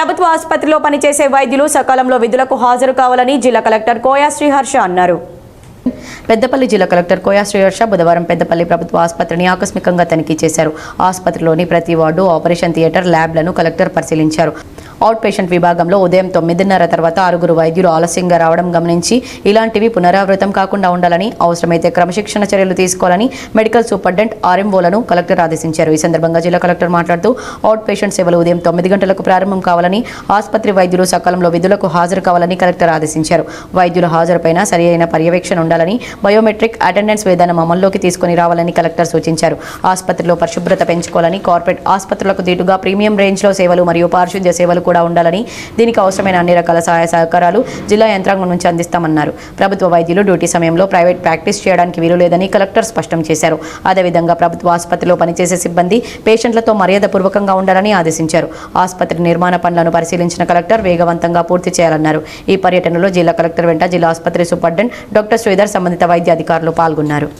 ప్రభుత్వ ఆసుపత్రిలో పనిచేసే వైద్యులు సకాలంలో విధులకు హాజరు కావాలని జిల్లా కలెక్టర్ కోయా శ్రీహర్ష అన్నారు. పెద్దపల్లి జిల్లా కలెక్టర్ కోయా శ్రీహర్ష బుధవారం పెద్దపల్లి ప్రభుత్వ ఆసుపత్రిని ఆకస్మికంగా తనిఖీ చేశారు. ఆసుపత్రిలోని ప్రతి వార్డు ఆపరేషన్ థియేటర్ ల్యాబ్లను కలెక్టర్ పరిశీలించారు. అవుట్ పేషెంట్ విభాగంలో ఉదయం తొమ్మిదిన్నర తర్వాత ఆరుగురు వైద్యులు ఆలస్యంగా రావడం గమనించి ఇలాంటివి పునరావృతం కాకుండా ఉండాలని అవసరమైతే క్రమశిక్షణ చర్యలు తీసుకోవాలని మెడికల్ సూపరింటెండెంట్ ఆర్ఎంఓలను కలెక్టర్ ఆదేశించారు. ఈ సందర్భంగా జిల్లా కలెక్టర్ మాట్లాడుతూ అవుట్ పేషెంట్ సేవలు ఉదయం తొమ్మిది గంటలకు ప్రారంభం కావాలని ఆసుపత్రి వైద్యులు సకాలంలో విధులకు హాజరు కావాలని కలెక్టర్ ఆదేశించారు. వైద్యుల హాజరుపైన సరి అయిన పర్యవేక్షణ ఉండాలని బయోమెట్రిక్ అటెండెన్స్ విధానం అమల్లోకి తీసుకుని రావాలని కలెక్టర్ సూచించారు. ఆసుపత్రిలో పరిశుభ్రత పెంచుకోవాలని కార్పొరేట్ ఆసుపత్రులకు దీటుగా ప్రీమియం రేంజ్లో సేవలు మరియు పారిశుద్ధ్య సేవలు కూడా ఉండాలని దీనికి అవసరమైన అన్ని రకాల సహాయ సహకారాలు జిల్లా యంత్రాంగం నుంచి అందిస్తామన్నారు. ప్రభుత్వ వైద్యులు డ్యూటీ సమయంలో ప్రైవేట్ ప్రాక్టీస్ చేయడానికి వీలు లేదని కలెక్టర్ స్పష్టం చేశారు. అదేవిధంగా ప్రభుత్వ ఆసుపత్రిలో పనిచేసే సిబ్బంది పేషెంట్లతో మర్యాదపూర్వకంగా ఉండాలని ఆదేశించారు. ఆసుపత్రి నిర్మాణ పనులను పరిశీలించిన కలెక్టర్ వేగవంతంగా పూర్తి చేయాలన్నారు. ఈ పర్యటనలో జిల్లా కలెక్టర్ వెంట జిల్లా ఆసుపత్రి సూపరింటెండెంట్ డాక్టర్ శ్రీధర్ సంబంధిత వైద్య అధికారులు పాల్గొన్నారు.